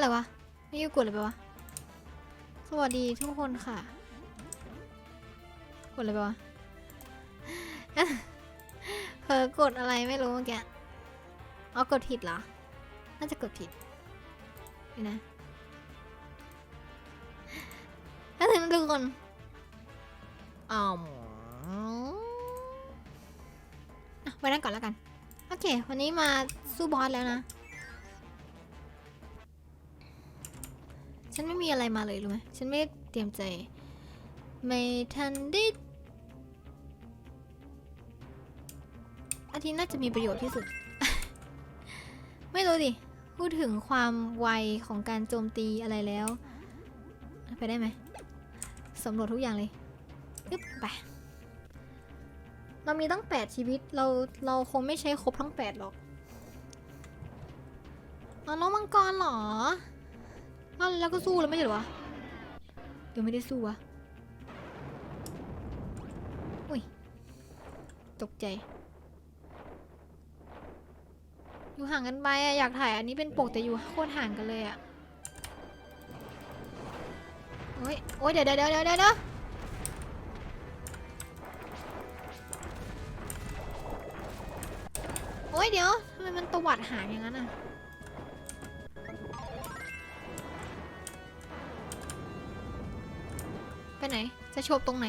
อะไรวะ ไม่ยกดเลยไปวะ สวัสดีทุกคนค่ะ กดเลยไปวะเผลอกดอะไรไม่รู้เมื่อกี้เอากดผิดเหรอ น่าจะกดผิดนี่นะถ้าถึงทุกคนอ๋อมอะไว้นั่นก่อนแล้วกัน โอเค วันนี้มาสู้บอสแล้วนะ ฉันไม่มีอะไรมาเลยรู้ไหมฉันไม่เตรียมใจ ไม่ทันได้อาทิตย์น่าจะมีประโยชน์ที่สุด ไม่รู้ดิ พูดถึงความไวของการโจมตีอะไรแล้ว ไปได้ไหมสำรวจทุกอย่างเลยอึ๊บไป เรามีตั้ง 8 ชีวิต เรา เราคงไม่ใช้ครบทั้ง 8 หรอก เอาน้องมังกรเหรอ อ้าวแล้วก็สู้แล้วไม่ใช่เหรอวะเดี๋ยวไม่ได้สู้วะอุ้ยตกใจ อยู่ห่างกันไปอะอยากถ่ายอันนี้เป็นปกแต่อยู่โคตรห่างกันเลยอะโอ้ยโอ้ยเดี๋ยวเดี๋ยวเดี๋ยวเดี๋ยวโอ้ยเดี๋ยวทำไมมันตวัดหางอย่างนั้นอะ ไปไหน จะโชบตรงไหน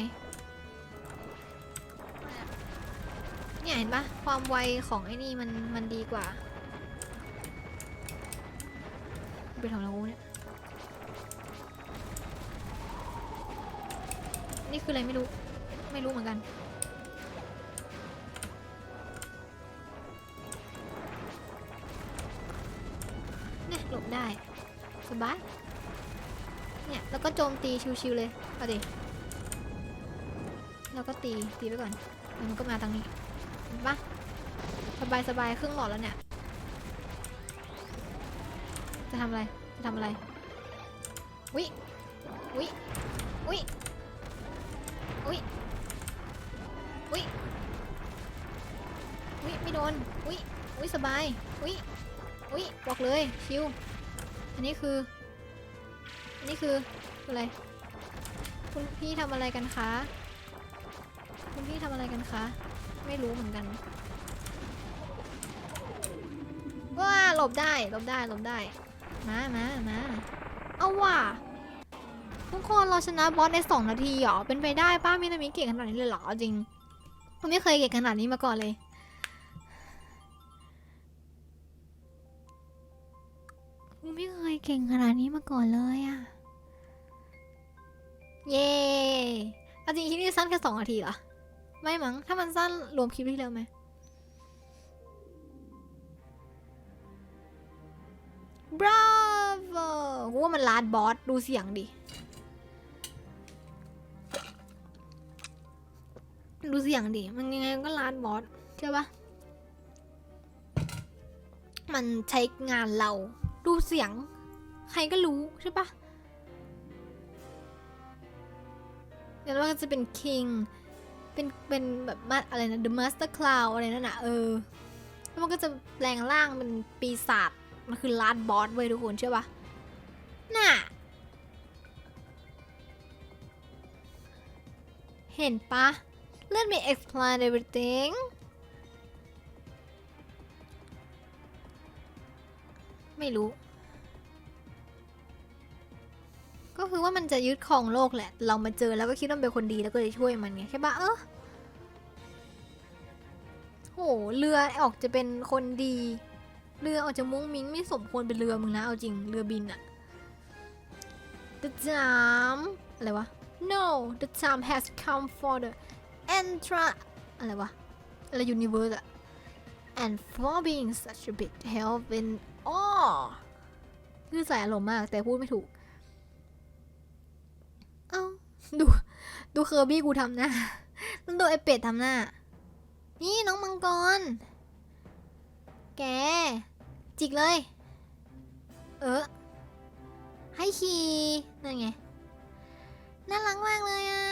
เนี่ยเห็นปะความไวของไอ้นี่มันมันดีกว่าไปทำอะไรกูเนี่ย นี่คืออะไรไม่รู้ ไม่รู้เหมือนกันเนี่ยหลบได้ สบาย ก็โจมตีชิวๆเลย เอาดิแล้วก็ตีตีไปก่อนมันก็มาทางนี้เห็นปะสบายสบายครึ่งหลอดแล้วเนี่ย จะทำอะไร จะทำอะไร วิวิวิวิวิวิไม่โดนวิวิสบายวิวิบอกเลย ชิว อันนี้คือ อันนี้คือ อะไร คุณพี่ทำอะไรกันคะ คุณพี่ทำอะไรกันคะ ไม่รู้เหมือนกันว้าหลบได้หลบได้หลบได้ มามามาเอาว่ะทุกคนเราชนะบอสในสองนาทีเหรอ เป็นไปได้ป้ามินามิเก่งขนาดนี้เลยเหรอจริงผมไม่เคยเก่งขนาดนี้มาก่อนเลยผมไม่เคยเก่งขนาดนี้มาก่อนเลยอะ เย้เอาจริงคลิปนี้สั้นแค่สองนาทีเหรอ ไม่มั้ง ถ้ามันสั้นรวมคลิปที่แล้วไหม บราโวกูว่ามันลาดบอส ดูเสียงดิ ดูเสียงดิ มันยังไงก็ลาดบอสใช่ปะมันใช้งานเรา ดูเสียง ใครก็รู้ใช่ปะ เดี๋ยวว่าจะเป็น king เป็นเป็นแบบมาอะไรนะ the master cloud อะไรนั่นน่ะเออ แล้วมันก็จะแปลงร่างเป็นปีศาจมันคือลาดบอสเว้ยทุกคนเชื่อปะน่ะ เห็นปะ Let me explain everything ไม่รู้ จะยึดครองโลกแหละ เรามาเจอแล้วก็คิดว่าเป็นคนดีแล้วก็เลยช่วยมันไงใช่ปะเออโหเรือออกจะเป็นคนดี เรือออกจากมุ้งมิ้งไม่สมควรเป็นเรือมึงนะเอาจริงเรือบินอะ The time อะไรวะ No the time has come for the entra อะไรวะอะไร universe อะ and for being such a big help in all คือใส่อารมณ์มากแต่พูดไม่ถูก ดู ดูเคอร์บี้กูทำหน้าต้องดูไอเป็ดทำหน้า นี่น้องมังกร แก จิกเลย เออ ให้ขี่นั่นไง น่ารักมากเลยอะ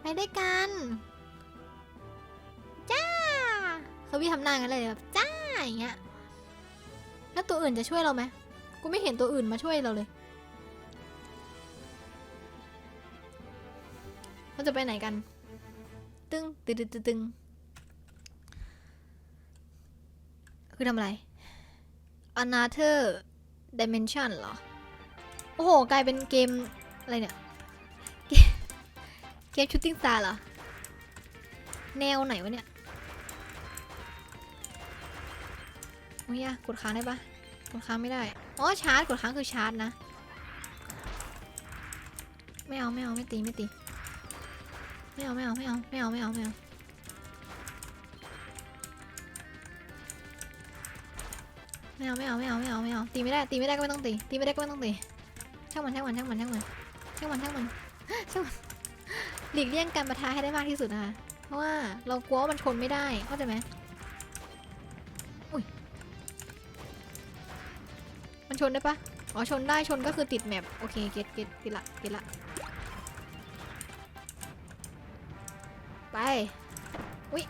ไปด้วยกัน จ้าเขาพี่ทำหน้ากันเลยแบบจ้าอย่างเงี้ย แล้วตัวอื่นจะช่วยเราไหม กูไม่เห็นตัวอื่นมาช่วยเราเลย เราจะไปไหนกัน ตึ้งตึ้งตึ้งตึ้งคือทำอะไร another dimension เหรอ โอ้โห กลายเป็นเกม อะไรเนี่ย เกมชูตติ้งสตาเหรอ แนวไหนวะเนี่ยโอ้ยกดค้างได้ปะกดค้างไม่ได้ อ๋อ ชาร์จ กดค้างคือชาร์จนะ ไม่เอา ไม่เอา ไม่ตี ไม่ตี ไม่เอาไม่เอาไม่เอาไม่เอาไม่เอาไม่เอาไม่เอาไม่เอาไม่เอาไม่เอาไม่เอาตีไม่ได้ตีไม่ได้ก็ไม่ต้องตีตีไม่ได้ก็ไม่ต้องตีช่างมันช่างมันช่างมันช่างมันช่างมันช่างมันช่างมันหลีกเลี่ยงการประทะให้ได้มากที่สุดนะคะเพราะว่าเรากลัวว่ามันชนไม่ได้เข้าใจไหมอุ้ยมันชนได้ปะอ๋อชนได้ชนก็คือติดแมปโอเคเก็ตเก็ตติดละติดละ ไป อุ้ย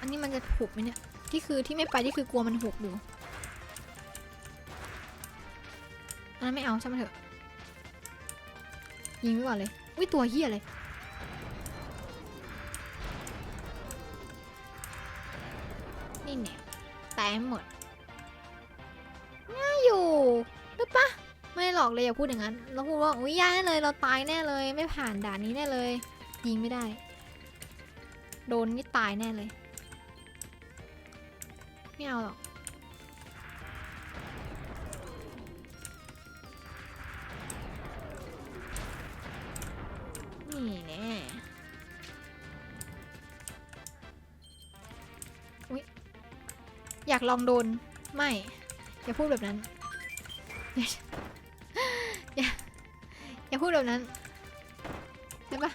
อันนี้มันจะหุบไหมเนี่ย ที่คือที่ไม่ไปที่คือกลัวมันหุบอยู่อันนั้นไม่เอาใช่ไหมเถอะ ยิงไว้ก่อนเลย อุ้ยตัวเฮียเลย นี่เนี่ยตายหมด อกเลยอย่าพูดอย่างนั้น เราพูดว่าอุ้ยยากแน่เลยเราตายแน่เลย ไม่ผ่านด่านนี้แน่เลย ยิงไม่ได้ โดนนี่ตายแน่เลย ไม่เอาหรอกนี่แน่อุ๊ยอยากลองโดน ไม่ อย่าพูดแบบนั้น ดแบบนั้นได้ปะ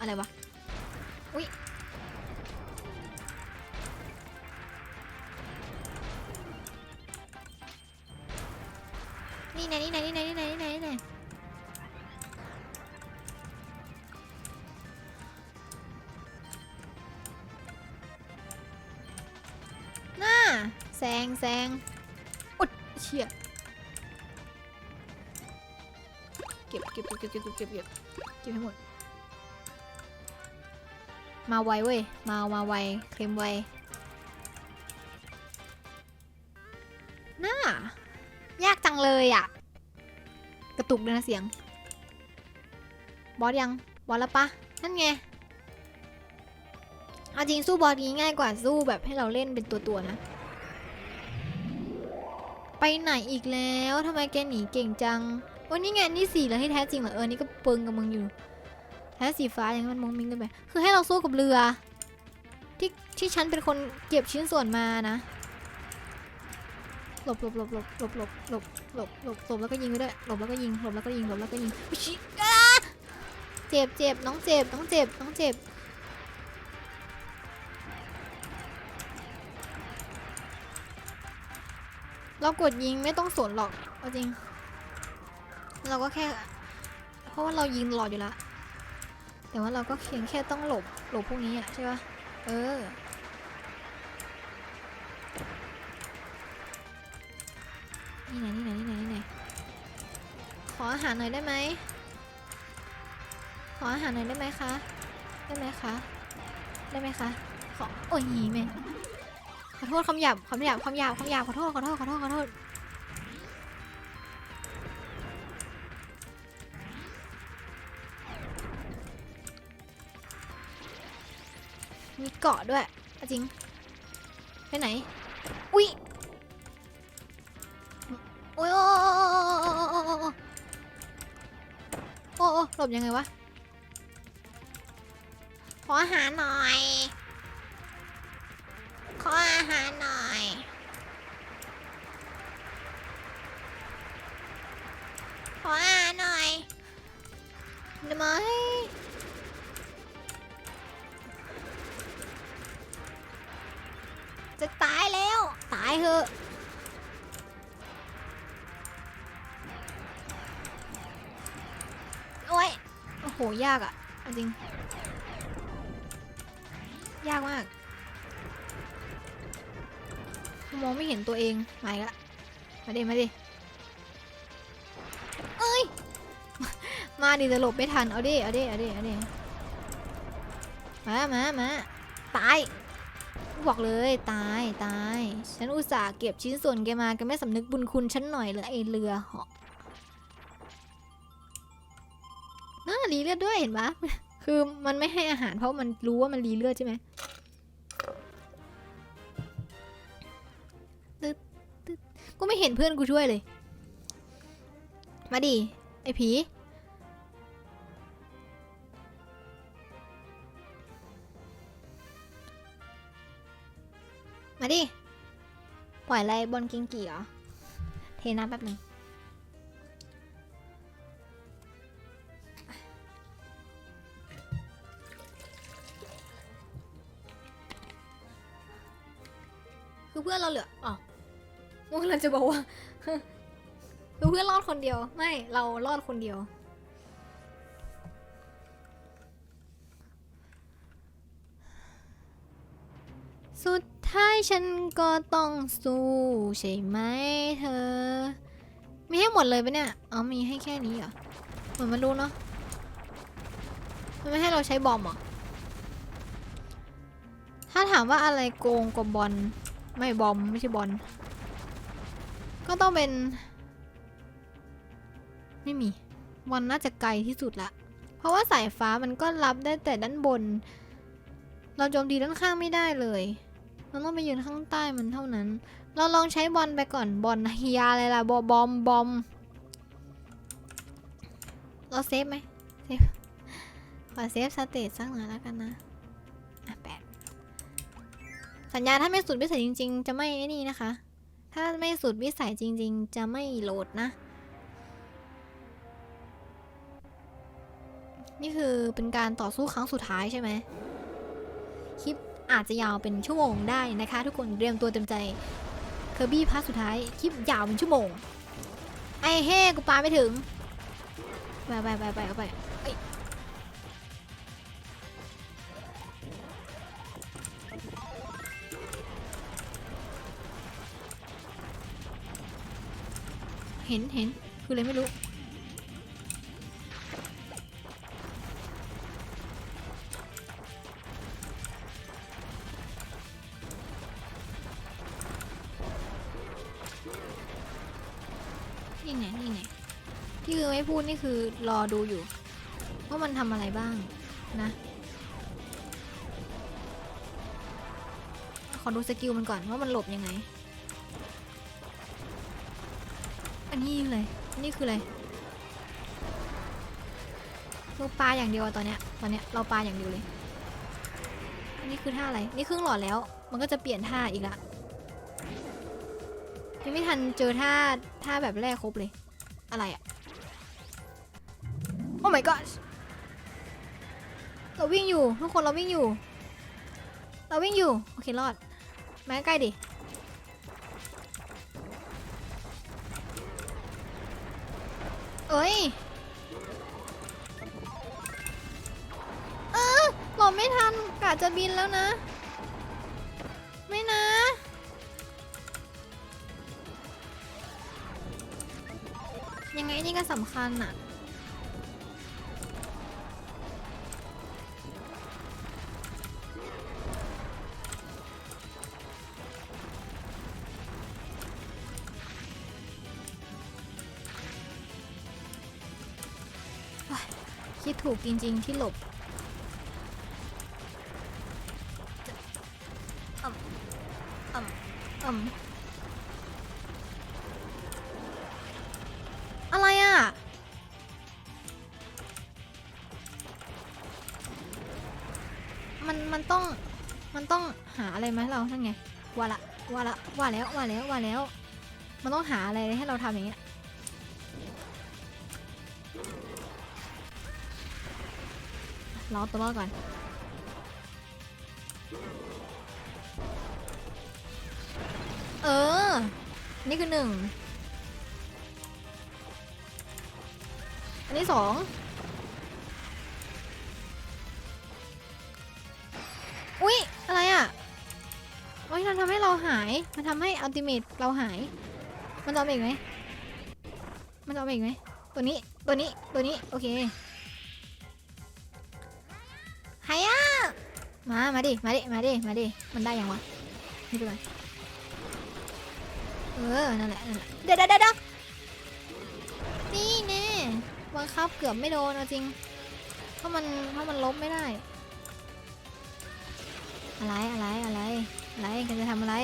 อะไรวะ อุ๊ยนี่ไงนี่ไงนี่ไงนี่ไงนี่ไงนี่ไงน่าแซงแซงอุดเชี่ย เก็บเก็บเก็บเก็บเก็บเก็บเก็บเก็บให้หมด มาไวเว้ย มามาไวเคลมไวน่ายากจังเลยอะ กระตุกเลยนะเสียง บอสยัง บอสแล้วปะ นั่นไงเอาจริงสู้บอสนี้ง่ายกว่าสู้แบบให้เราเล่นเป็นตัวๆนะ ไปไหนอีกแล้วทำไมแกหนีเก่งจัง วันนี้ไงนี่สีแล้วที่แท้จริงเหรอเออนี่ก็เปิงกับมึงอยู่แท้สีฟ้าอย่างนั้นมันมงมิงกันไปคือให้เราสู้กับเรือ ที่ที่ฉันเป็นคนเก็บชิ้นส่วนมานะหลบหลบหลบหลบหลบหลบหลบหลบหลบหลบแล้วก็ยิงไปด้วยหลบแล้วก็ยิงหลบแล้วก็ยิงหลบแล้วก็ยิงอุ๊ยชิอ่าเจ็บเจ็บน้องเจ็บน้องเจ็บน้องเจ็บเรากดยิงไม่ต้องสวนหรอกจริง เราก็แค่ เพราะว่าเรายิงหลอดอยู่แล้วแต่ว่าเราก็เพียงแค่ต้องหลบหลบพวกนี้อะใช่ปะเออนี่ไหนนี่ไหนนี่ไหนนี่ไหนขออาหารหน่อยได้ไหมขออาหารหน่อยได้ไหมคะ ได้ไหมคะ ได้ไหมคะ ขอ โอ้ยแม่ขอโทษคำหยาบคำหยาบคำหยาบคำหยาบขอโทษขอโทษขอโทษขอโทษ เกาะด้วยจริง ไปไหน อุ้ยโอ้ยโอ้โอ้หลบยังไงวะ ขออาหารหน่อย ขออาหารหน่อยขออาหารหน่อยได้ไหมายเถอะโอ้ยโอ้โห ยากอะเอาจริง ยากมาก มองไม่เห็นตัวเองมาอีกละมาดิมาดิเอ้ย มาดิจะหลบไม่ทัน เอาดิ เอาดิ เอาดิ เอาดิ มา มา มา ตาย บอกเลยตายตาย ฉันอุตส่าห์เก็บชิ้นส่วนแกมาแกไม่สำนึกบุญคุณฉันหน่อยเลยไอเรือเหาะน่ารีเลือดด้วยเห็นปะคือมันไม่ให้อาหารเพราะมันรู้ว่ามันรีเลือดใช่ไหมตึ๊ดตึ๊ดก็ไม่เห็นเพื่อนกูช่วยเลย มาดิไอผี ดิ ปล่อยอะไรบอลกิงกี่เหรอ เทน้ำแป๊บหนึ่งคือเพื่อนเราเหลืออ๋อมุกเราจะบอกว่าคือเพื่อนรอดคนเดียว ไม่ เรารอดคนเดียว สุด ท้ายฉันก็ต้องสู้ใช่ไหมเธอ มีให้หมดเลยปะเนี่ยอ๋อมีให้แค่นี้เหรอเหมือนมันรู้เนาะมันไม่ให้เราใช้บอมหรอถ้าถามว่าอะไรโกงกว่าบอลไม่บอมไม่ใช่บอลก็ต้องเป็น ไม่มีบอลน่าจะไกลที่สุดละ เพราะว่าสายฟ้ามันก็รับได้แต่ด้านบน เราโจมตีด้านข้างไม่ได้เลย เราต้องไปยืนข้างใต้มันเท่านั้น เราลองใช้บอลไปก่อนบอลนะยาอะไรล่ะบอบอมบอม เราเซฟไหมเซฟขอเซฟสเตตสักหน่อยแล้วกันนะอะแปดสัญญาถ้าไม่สุดวิสัยจริง ๆ จะไม่ไอ้นี่นะคะ ถ้าไม่สุดวิสัยจริง ๆ จะไม่โหลดนะ นี่คือเป็นการต่อสู้ครั้งสุดท้ายใช่ไหมคลิป อาจจะยาวเป็นชั่วโมงได้นะคะ ทุกคนเตรียมตัวเต็มใจเคอร์บี้พาร์ทสุดท้ายคลิปยาวเป็นชั่วโมง ไอ้เฮ้กูปาไม่ถึง ไปไปไปไปเอาไปเอ้ยเห็นเห็นคืออะไรไม่รู้ นี่ไงนี่ไงที่คือไม่พูดนี่คือรอดูอยู่ว่ามันทำอะไรบ้างนะ ขอดูสกิลมันก่อนว่ามันหลบยังไง อันนี้เลยนนี้คืออะไรเราปลาอย่างเดียวตอนเนี้ยตอนเนี้ยเราปลาอย่างเดียวเลย อันนี้คือท่าอะไร นี่ครึ่งหลอดแล้ว มันก็จะเปลี่ยนท่าอีกละ ยังไม่ทันเจอท่าท่าแบบแรกครบเลย อะไรอะโอ้ my god เราวิ่งอยู่ทุกคนเราวิ่งอยู่ เราวิ่งอยู่ โอเครอด มาใกล้ดิ เอ้ยเออหลบไม่ทันกะจะบินแล้วนะ ก็สำคัญอะคิดถูกจริงๆที่หลบ หาอะไรไหมเราทั้งไงว่าละว่าละว่าแล้วว่าแล้วว่าแล้ว มันต้องหาอะไรให้เราทำอย่างเงี้ยรอตัวรอดก่อนเออ นี่คือหนึ่ง อันนี้สองายมันทำให้อัลติเมทเราหาย มันจะเอาอีกไหมมันจะเอาอีกไหมตัวนี้ตัวนี้ตัวนี้โอเคหายะมามาดิมาดิมาดิมาดิมันได้ยังวะนี่ดูไปเออนั่นแหละเดี๋ยวเดี๋ยวเดี๋ยวนี่แน่บังคับเกือบไม่โดนจริงเพราะมันเพราะมันลบไม่ได้ อะไรอะไรอะไรอะไรแกจะทำอะไร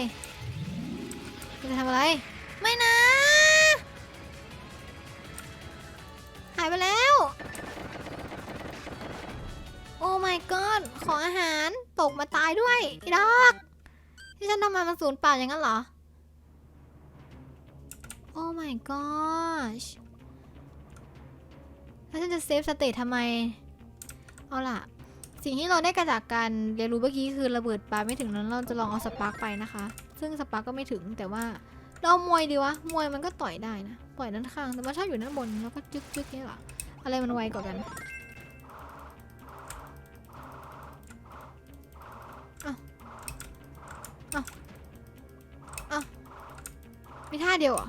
จะทำอะไร ไม่นะ หายไปแล้ว โอ้ my god ขออาหารตกมาตายด้วยอีดอก ที่ฉันทำมามันสูญเปล่าอย่างนั้นเหรอ โอ้ my gosh แล้วฉันจะเซฟสเตททำไม เอาล่ะ สิ่งที่เราได้กระจากการเรียนรู้เมื่อกี้คือระเบิดปลาไม่ถึงนั้นเราจะลองเอาสปาร์กไปนะคะ ซึ่งสปาร์ก็ไม่ถึงแต่ว่าเรามวยดีวะ มวยมันก็ต่อยได้นะต่อยด้านข้าง แต่ว่าถ้าอยู่ด้านบนแล้วก็จึ๊กจึ๊กนี่หรอ อะไรมันไวกว่ากันเอาเอาเอามีท่าเดียวเหรอ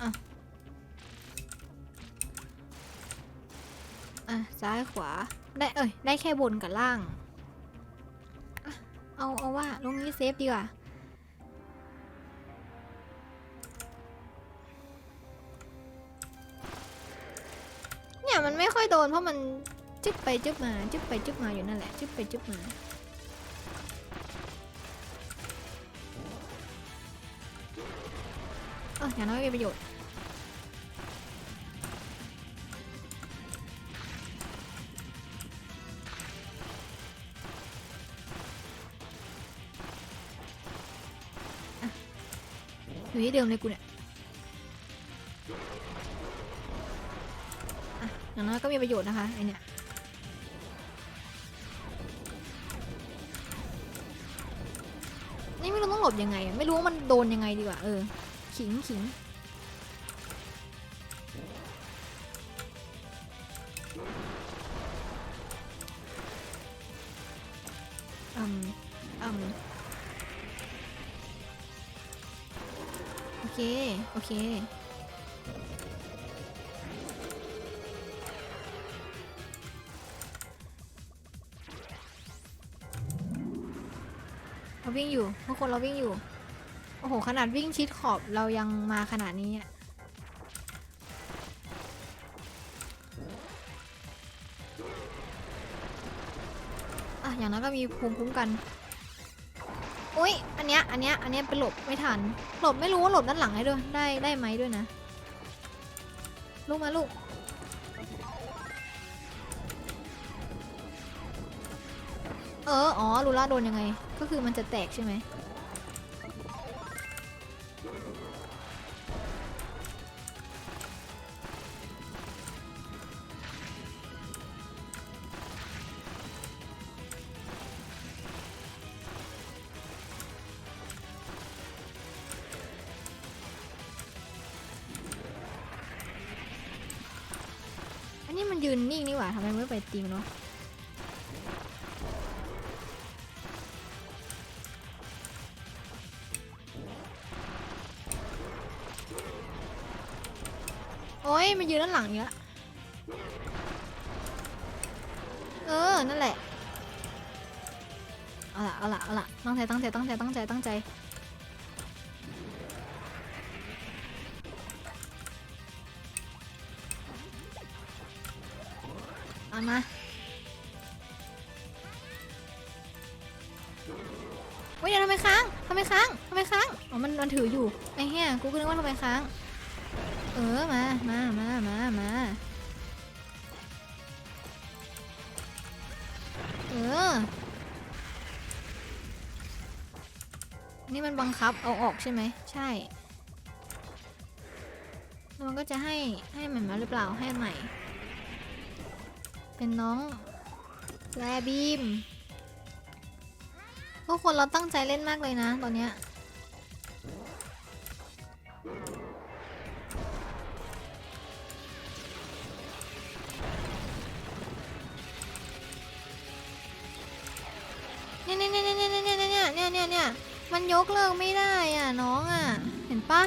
อะอะซ้ายขวา ได้เอ้ยได้แค่บนกับล่าง เอาเอาว่าลงนี้เซฟดีกว่า เนี่ยมันไม่ค่อยโดนเพราะมันจึ๊บไปจึ๊บมาจึ๊บไปจึ๊บมาอยู่นั่นแหละจึ๊บไปจึ๊บมาเอออย่างน้อยมีประโยชน์ อยู่ที่เดิมเลยกูเนี่ยอย่างน้อยก็มีประโยชน์นะคะไอเนี่ยนี่ไม่รู้ต้องหลบยังไง ไม่รู้ว่ามันโดนยังไงดีกว่า เออ ขิงขิงอืมอืม เค โอเค เราวิ่งอยู่ทุกคนเราวิ่งอยู่ โอ้โห ขนาดวิ่งชิดขอบเรายังมาขนาดนี้อะอะอย่างนั้นก็มีภูมิคุ้มกัน อุ้ยอันเนี้ยอันเนี้ยอันเนี้ยเป็นหลบไม่ทันหลบไม่รู้ว่าหลบด้านหลังให้ด้วยได้ได้ไหมด้วยนะลูกมาลูกเอออ๋อรู้ละโดนยังไง ก็คือมันจะแตกใช่ไหม ทำไมไม่ไปตีมันวะโอ้ยมันยืนด้านหลังเยอะเออ นั่นแหละ เอาละเอาละเอาละตั้งใจตั้งใจตั้งใจตั้งใจตั้งใจามาเฮ้ยเดี๋ยวทำไมค้างทำไมค้างทำไมค้างอ๋อมันมันถืออยู่ไอ้เหี้ยกูก็นึกว่าทำไมค้าง เออมามามามามาเออนี่มันบังคับเอาออกใช่ไหมใช่มันก็จะให้ให้ใหม่มาหรือเปล่าให้ใหม่ เป็นน้องแรบีมทุกคนเราตั้งใจเล่นมากเลยนะตอนเนี้ยเนี่ยเนี่ยเนี่ยเนี่ยเนี่ยเนี่ยเนี่ยเนี่ยเนี่ยมันยกเลิกไม่ได้อะน้องอะ เห็นปะ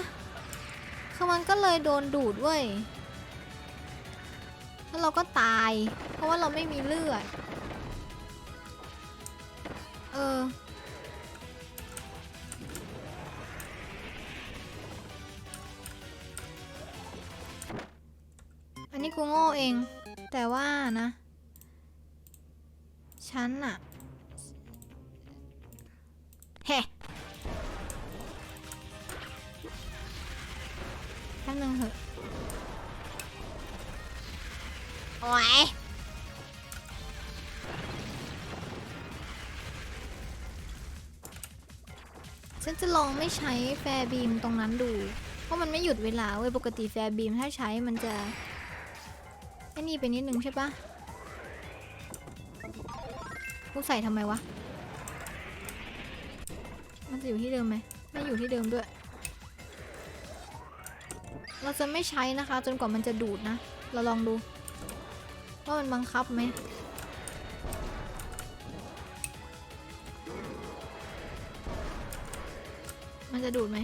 คือมันก็เลยโดนดูดเว้ย แล้วเราก็ตาย เพราะว่าเราไม่มีเลือด เออ อันนี้กูโง่เอง แต่ว่านะ ฉันอะเฮ้แป๊บนึงเถอะ อยฉันจะลองไม่ใช้แฟร์บีมตรงนั้นดู เพราะมันไม่หยุดเวลาเว้ย ปกติแฟร์บีมถ้าใช้มันจะไอ้นี่ไปนิดนึงใช่ปะกูใส่ทำไมวะ มันจะอยู่ที่เดิมไหม ไม่อยู่ที่เดิมด้วย เราจะไม่ใช้นะคะ จนกว่ามันจะดูดนะ เราลองดู ว่ามันบังคับไหมมันจะดูดไหม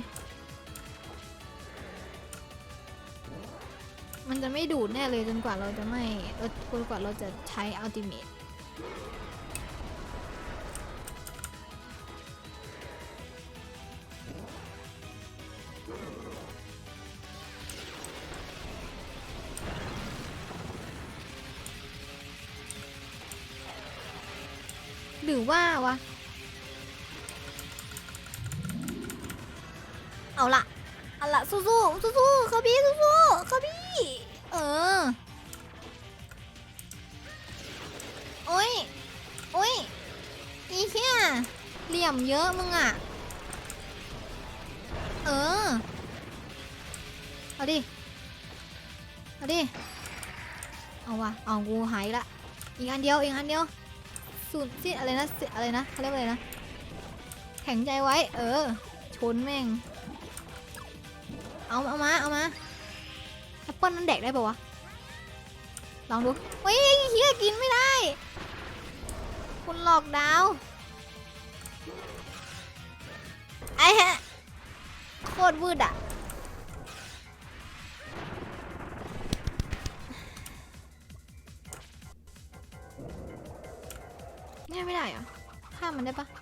มันจะไม่ดูดแน่เลยจนกว่าเราจะไม่ จนกว่าเราจะใช้อัลติเมท ยมเยอะมึงอะ เออ เอาดิ เอาดิ เอาว่ะเอากูหายละ อีกอันเดียวอีกอันเดียว สูตรที่อะไรนะสิอะไรนะเขาเรียกว่าอะไรนะ แข็งใจไว้ เออ ชนแม่ง เอาเอามา เอามาแอปเปิลนั้นแดกได้ปะวะ ลองดูเฮ้ยเฮียกินไม่ได้ คุณหลอกดาว ฮะ โคตรวืดอะ เนี่ยไม่ได้เหรอ ข้ามมันได้ปะ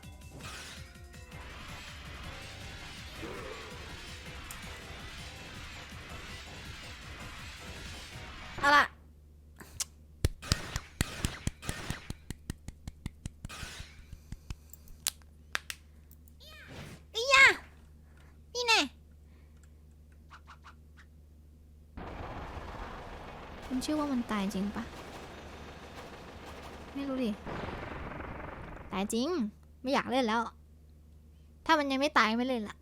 ชื่อว่ามันตายจริงปะไม่รู้ดิ ตายจริง ไม่อยากเล่นแล้ว ถ้ามันยังไม่ตายไม่เล่นละ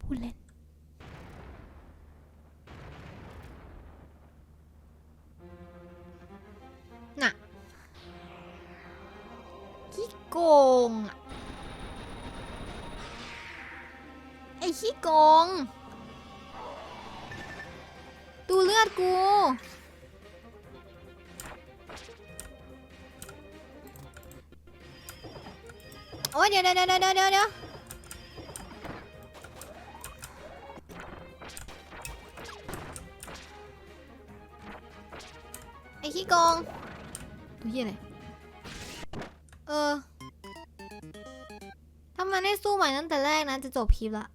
พูดเล่น น่ะขี้โกงอะไอ้ขี้โกง ดูเลือดกู โอ้ยเดี๋ยวเดี๋ยวเดี๋ยวเดี๋ยวเดี๋ยวเดี๋ยวไอ้ขี้โกงตัวเหี้ยอะไรเออ ถ้ามันให้สู้ใหม่ตั้งแต่แรกนะ จะจบคลิปละ